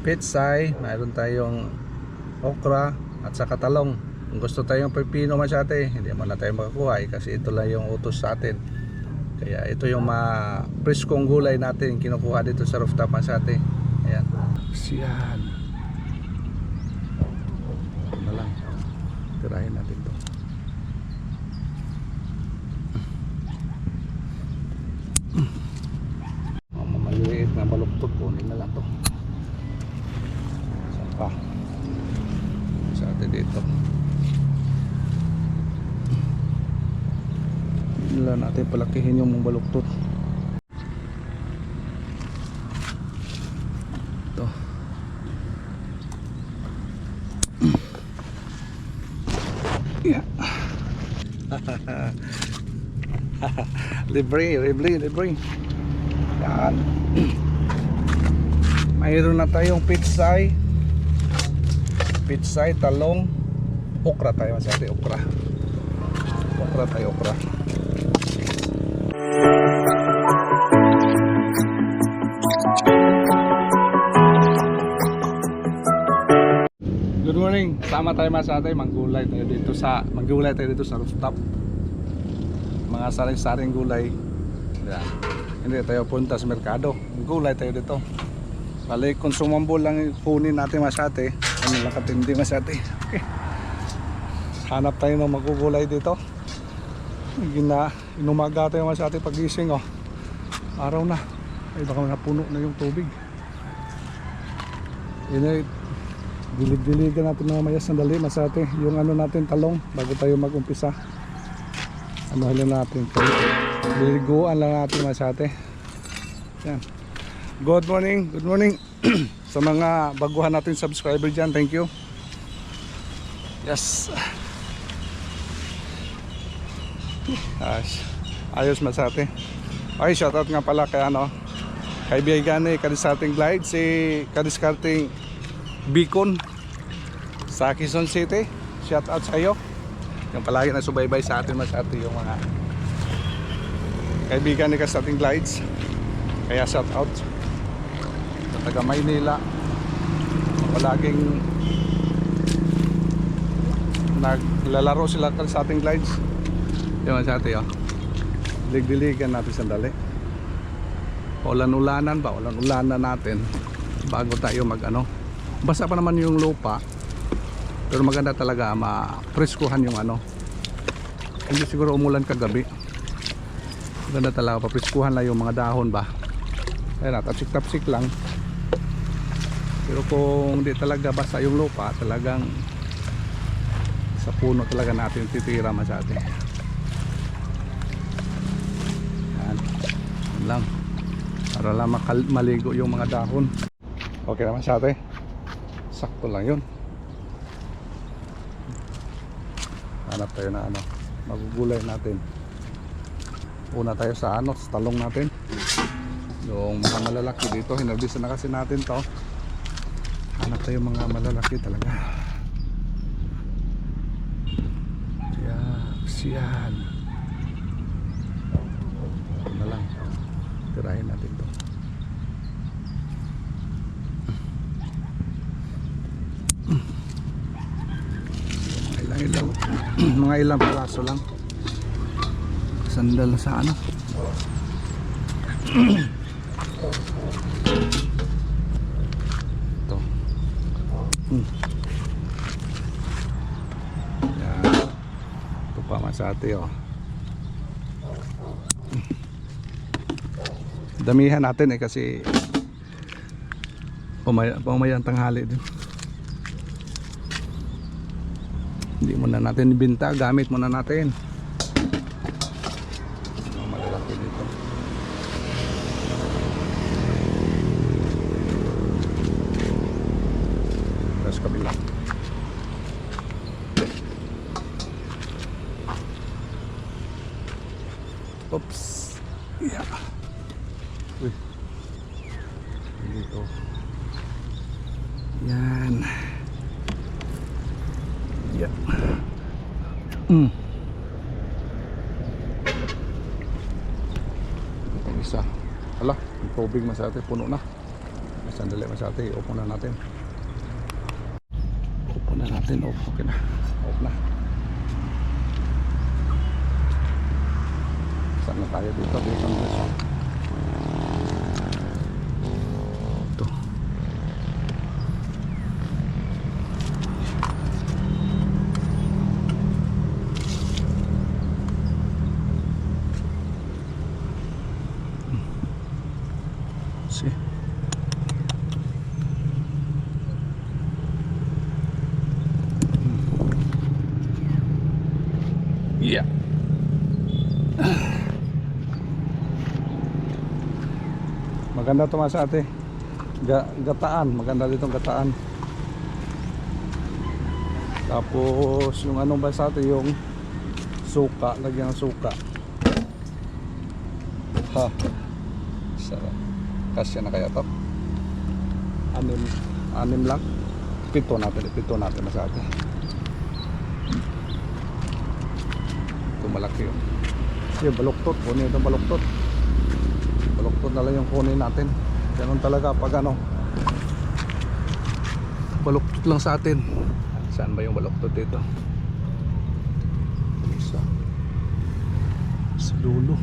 pitsay, mayroon tayong okra at saka talong. Kung gusto tayong pepino masyate, hindi mo na tayo makakuha eh, kasi ito lang yung utos sa atin. Kaya ito yung mga preskong gulay natin kinukuha dito sa rooftop masyate. Ayan. Siyan. Na lang. Tirahin natin to. Mga maliliit na baluktot kunin na lang to. Pa? Sa atin dito. Wala natin palakihin yung baluktot. Ito. Yeah. libre, libre, libre. Yan. Mayroon na tayong pitsay. Pitsay, talong. Okra tayo masyado, okra. Okra tayo, okra. Good morning. Sama tayo mga sa atin. Manggulay tayo dito sa manggulay tayo dito sa rooftop. Mga saring-saring gulay. Yan. Hindi tayo punta sa merkado. Gulay tayo dito. Bali, consumable lang kunin natin masyate. Ano lang katindi masyate. Okay. Hanap tayo ng magugulay dito. Gina, inumaga tayo masyate pagising oh. Araw na. Ay baka napuno na yung tubig. Yun ay dilig-diligan natin mamaya sandali masate yung ano natin talong bago tayo mag-umpisa ano halin natin diliguan lang natin masate yan good morning good morning sa mga baguhan natin subscriber dyan thank you yes Ayos, ayos masate ay shoutout nga pala kay ano kaibigan ni Kadiskarting Glide si Kadiskarting Beacon sa Quezon City. Shout out sa iyo. Yung palagi na subaybay sa atin mas ate yung mga kaibigan ni Kasating Glides. Kaya shout out taga Maynila. Palaging naglalaro sila sa ating glides. Yung sa ate oh. Dilig-diligan natin sandali. Ulan-ulanan ba? Ulan-ulanan natin bago tayo mag ano basa pa naman yung lupa pero maganda talaga ma-preskuhan yung ano hindi siguro umulan kagabi maganda talaga papreskuhan lang yung mga dahon ba ayun tapsik-tapsik lang pero kung di talaga basa yung lupa talagang sa puno talaga natin titira masyado yan. Yan lang. Para lang maligo yung mga dahon. Okay naman siya ate. Sakto lang yun. Hanap tayo na ano magugulay natin. Una tayo sa ano sa talong natin. Yung mga malalaki dito hinabisa na kasi natin to hanap tayo mga malalaki talaga. Siya siyan. Ito na lang. Tirahin natin to. Ilang ilang mga ilang piraso lang. Sandal sa ano ito hmm. yan masate oh. Damihan natin eh kasi pumaya, pumayang tanghali din hindi muna natin ibinta gamit muna natin Mga malalaki dito tapos kabila oops yeah uy dito yan Yeah. Mm. Itong isa. Hala, yung tubig masate puno na. Sandali masate, off muna natin. Off muna natin, off. Okay na. Off na. Saan na tayo dito? Dito Maganda to mas ate. Ga gataan, maganda ditong gataan. Tapos yung anong ba sa ate yung suka, lagyan ng suka. Ha. Sarap. Kasya na kaya to? Anim, anim lang. Pito natin, pito natin ate. Ito malaki yun. Yung baluktot, kunin itong baluktot. Baluktot na lang yung kunin natin. Ganun talaga pag ano. Baluktot lang sa atin. Saan ba yung baluktot dito? Sa, sa dulo.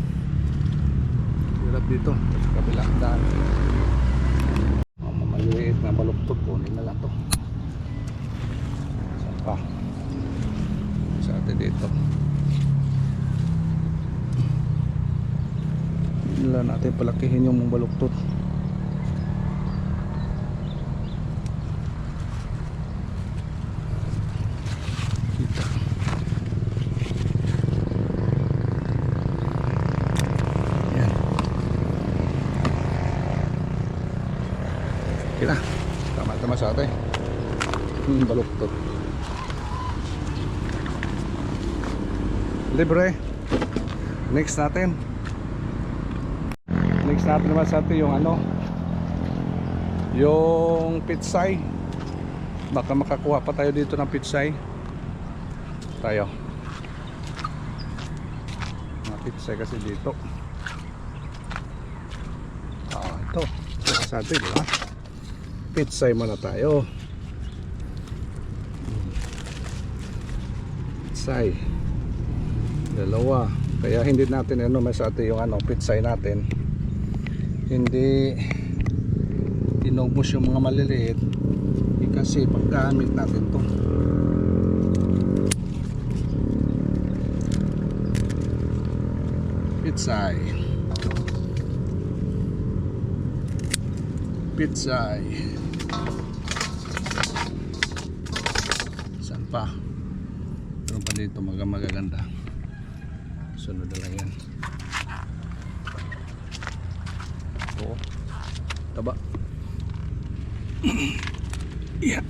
Hirap dito. Sa kabilang daan. Maliliit na baluktot. Kunin na lang to. Saan pa? Sa atin dito. Nila natin palakihin yung baluktot. Kita. Yan kita. Tama tama sa atin yung baluktot. Libre. Next natin natin naman sa atin yung ano yung pitsay. Baka makakuha pa tayo dito ng pitsay. Tayo. Mga pitsay kasi dito. Ah ito. Sa atin diba pitsay muna tayo. Pitsay. Dalawa. Kaya hindi natin ano mas atin yung ano pitsay natin hindi tinubos yung mga maliliit. Kasi paggamit natin to. Pitsay pitsay saan pa? Meron pa dito? Magaganda sunod na lang yan Oo. Taba. yeah.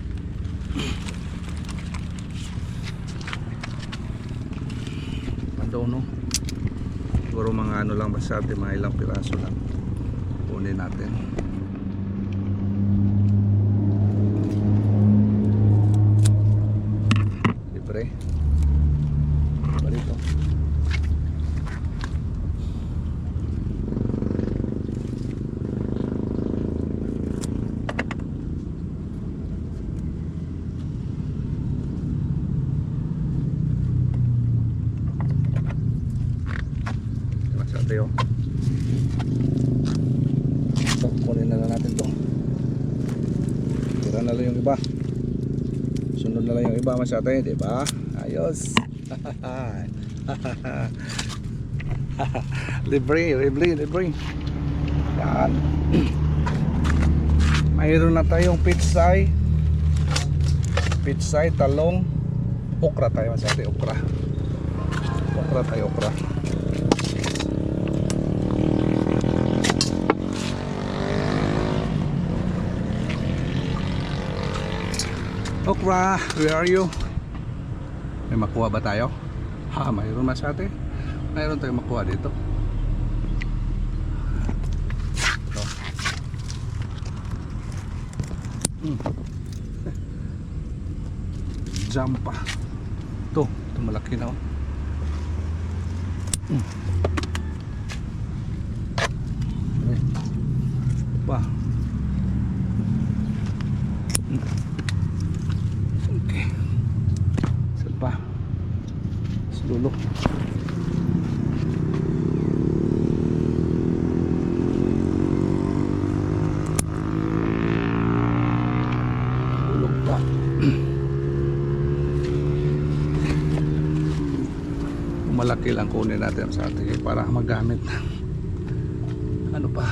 Ando no. Siguro mga ano lang basta mga ilang piraso lang. Kunin natin. Libre. Balito. Mas ate oh. Ito, kunin na lang natin to. Lang yung iba. Sunod na lang yung iba mas ate, di ba? Ayos. libre, libre, libre. Yan. Mayroon na tayong pitsay. Pitsay, talong. Okra tayo mas okra. Okra tayo, okra. Okra, where are you? May makuha ba tayo? Ha, mayroon mas ate. Mayroon tayong makuha dito. Ito. Hmm. Jampa. Ito, ito malaki na oh. Hmm. Eh. Ba. Okay. Saan pa? Sa dulo. Dulo pa. Malaki lang kunin natin sa atin para magamit. Ano pa?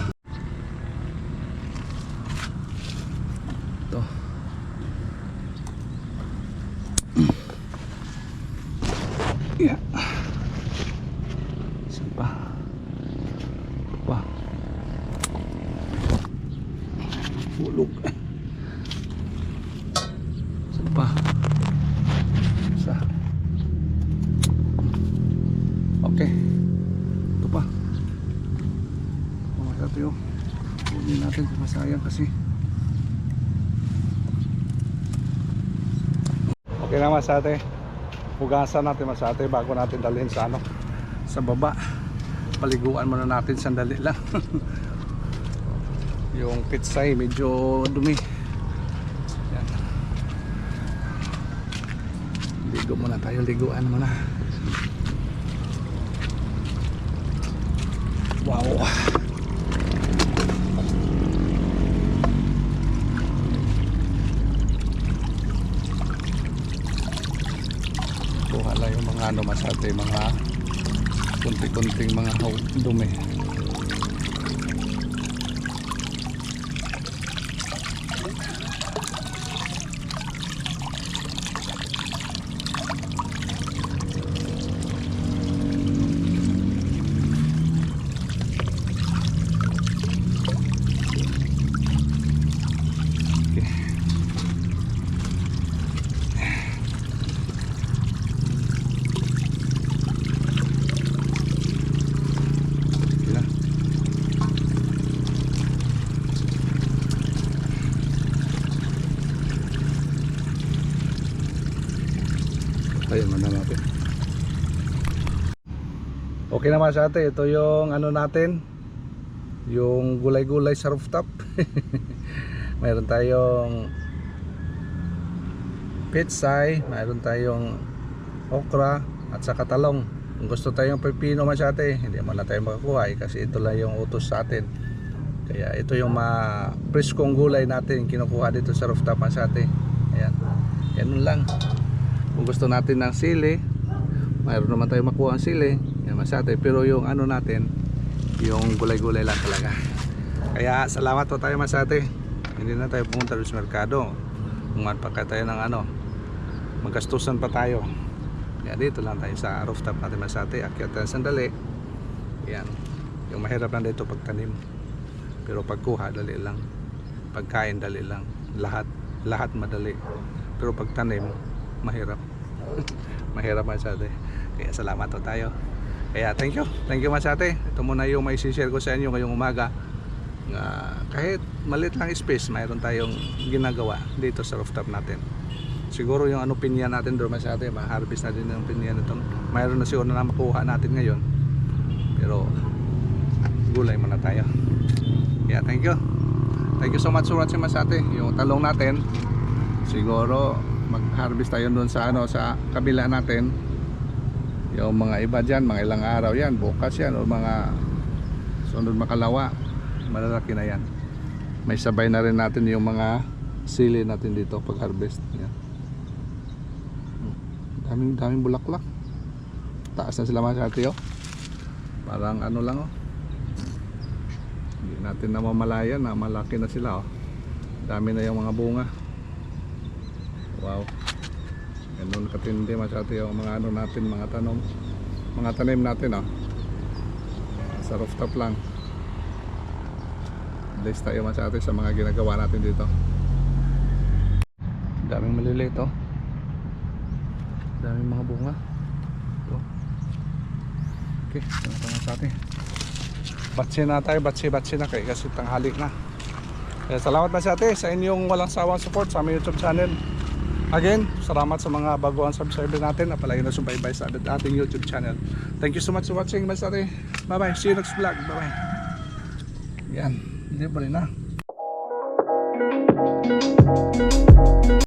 Ito. Yeah. Saan pa? Pa. Hulog. Saan pa? Sa. Okay. Ito pa. Mamaya tayo. Kunin natin. Masayang kasi. Okay na masate. Hugasan natin masate bago natin dalhin sa ano sa baba. Paliguan muna natin sandali lang. Yung pitsay medyo dumi. Yan. Ligo muna tayo, liguan muna. Wow. kuha lang yung mga ano masate mga kunti-kunting mga dumi Tayo muna natin. Okay naman sa ate, ito yung ano natin, yung gulay-gulay sa rooftop. mayroon tayong pitsay, mayroon tayong okra at saka talong. Kung gusto tayong pepino masyate, hindi mo na tayo makakuha eh, kasi ito lang yung utos sa atin. Kaya ito yung ma preskong gulay natin kinukuha dito sa rooftop masyate. Ayan. Yan lang. Kung gusto natin ng sili, mayroon naman tayo makuha ang sili. Yan masyate. Pero yung ano natin, yung gulay-gulay lang talaga. Kaya salamat po tayo masyate. Hindi na tayo pumunta sa merkado. Kuman pa tayo ng ano, magastusan pa tayo. Kaya dito lang tayo sa rooftop natin masate. Akyat tayo sandali. Yan. Yung mahirap lang dito pagtanim. Pero pagkuha, dali lang. Pagkain, dali lang. Lahat, lahat madali. Pero pagtanim, mahirap. Mahirap masate. Kaya salamat po tayo. Kaya thank you. Thank you masate. Ito muna yung may share ko sa inyo ngayong umaga. Nga kahit maliit lang space, mayroon tayong ginagawa dito sa rooftop natin siguro yung ano pinya natin doon masyado ma-harvest natin yung pinya nito mayroon na siguro na makuha natin ngayon pero gulay muna tayo yeah thank you thank you so much for watching masate yung talong natin siguro mag-harvest tayo doon sa ano sa kabila natin. Yung mga iba dyan mga ilang araw yan bukas yan o mga sunod makalawa malalaki na yan. May sabay na rin natin yung mga sili natin dito pag harvest yan. Daming daming bulaklak. Taas na sila mga kati oh. Parang ano lang oh. Hindi natin namamalayan na malaki na sila oh. Dami na yung mga bunga wow. Ganun katindi masyati yung mga ano natin mga tanom mga tanim natin oh sa rooftop lang. Bless tayo masyati sa mga ginagawa natin dito. Daming maliliit oh. Daming mga bunga. Ito. Okay pa sa atin. Batsi na tayo batsi batsi na kayo kasi tanghali na. Kaya salamat na sa atin sa inyong walang sawang support sa aming youtube channel again salamat sa mga baguang subscriber natin na palagi na subaybay sa ating youtube channel. Thank you so much for watching mas ate bye bye see you next vlog. Bye bye yan. Libre na